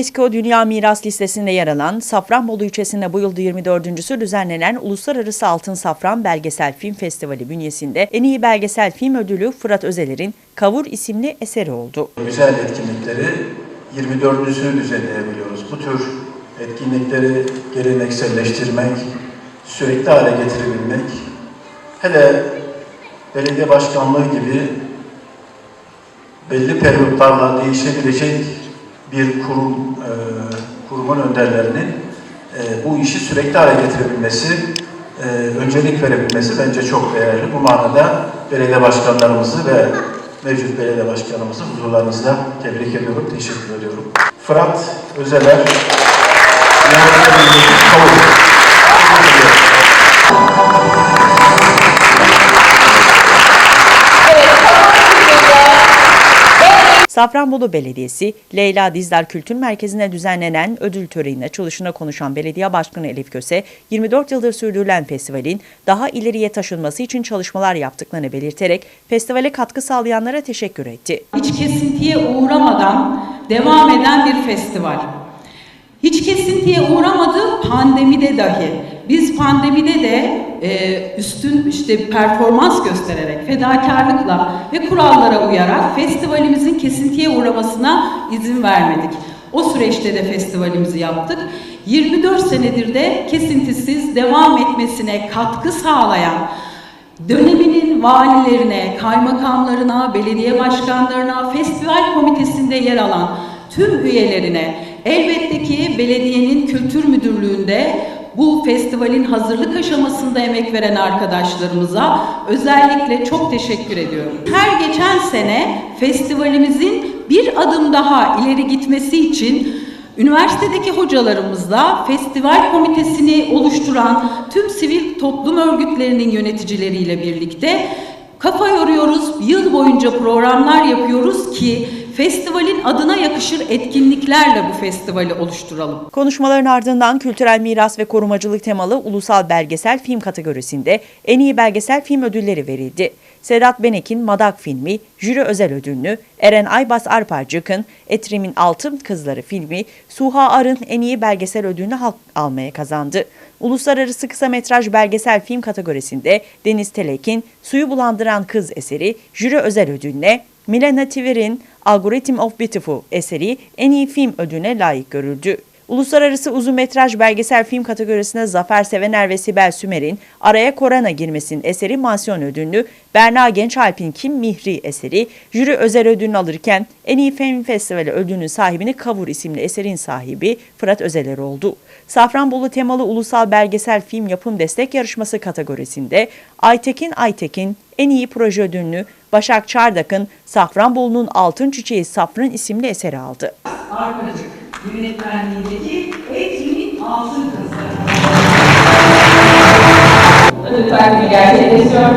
UNESCO Dünya Miras Listesi'nde yer alan Safranbolu ilçesinde bu yıl 24.sü düzenlenen Uluslararası Altın Safran Belgesel Film Festivali bünyesinde en iyi belgesel film ödülü Fırat Özeler'in Kavur isimli eseri oldu. Güzel etkinlikleri 24'üsünü düzenleyebiliyoruz. Bu tür etkinlikleri gelenekselleştirmek, sürekli hale getirebilmek, hele belediye başkanlığı gibi belli periyotlarla değişebilecek bir kurum, e, kurumun önderlerinin e, bu işi sürekli hale getirebilmesi, e, öncelik verebilmesi bence çok değerli. Bu manada belediye başkanlarımızı ve mevcut belediye başkanımızı huzurlarınızda tebrik ediyorum, teşekkür ediyorum. Fırat Özeler, yönetmenliği kabul. Safranbolu Belediyesi, Leyla Dizdar Kültür Merkezi'nde düzenlenen ödül töreninde çalışına konuşan Belediye Başkanı Elif Köse, 24 yıldır sürdürülen festivalin daha ileriye taşınması için çalışmalar yaptıklarını belirterek festivale katkı sağlayanlara teşekkür etti. hiç kesintiye uğramadan devam eden bir festival. Hiç kesintiye uğramadı pandemide dahi. Biz pandemide de e, üstün işte performans göstererek, fedakarlıkla ve kurallara uyarak festivalimizin kesintiye uğramasına izin vermedik. O süreçte de festivalimizi yaptık. 24 senedir de kesintisiz devam etmesine katkı sağlayan döneminin valilerine, kaymakamlarına, belediye başkanlarına, festival komitesinde yer alan tüm üyelerine, elbette ki belediyenin kültür müdürlüğünde bu festivalin hazırlık aşamasında emek veren arkadaşlarımıza özellikle çok teşekkür ediyorum. Her geçen sene festivalimizin bir adım daha ileri gitmesi için Üniversitedeki hocalarımızla festival komitesini oluşturan tüm sivil toplum örgütlerinin yöneticileriyle birlikte kafa yoruyoruz, yıl boyunca programlar yapıyoruz ki festivalin adına yakışır etkinliklerle bu festivali oluşturalım. Konuşmaların ardından kültürel miras ve korumacılık temalı ulusal belgesel film kategorisinde en iyi belgesel film ödülleri verildi. Sedat Benek'in Madak filmi, jüri özel ödülünü, Eren Aybas Arpacık'ın Etrim'in Altın Kızları filmi, Suha Arın en iyi belgesel ödülünü halk almaya kazandı. Uluslararası kısa metraj belgesel film kategorisinde Deniz Telek'in Suyu Bulandıran Kız eseri, jüri özel ödülüne, Milena Tiver'in Algorithm of Beautiful eseri en iyi film ödülüne layık görüldü. Uluslararası uzun metraj belgesel film kategorisinde Zafer Sevener ve Sibel Sümer'in Araya Korana girmesinin eseri mansiyon ödülünü, Berna Gençalp'in Kim Mihri eseri jüri özel ödülünü alırken en iyi film festivali ödülünün sahibini Kavur isimli eserin sahibi Fırat Özeler oldu. Safranbolu temalı ulusal belgesel film yapım destek yarışması kategorisinde Aytekin Aytekin en iyi proje ödülünü Başak Çardak'ın Safranbolu'nun Altın Çiçeği Safran isimli eseri aldı. Arpacık yönetmenliğindeki Etrim'in Altın Kızları. ödül takdimi gerçekleşiyor.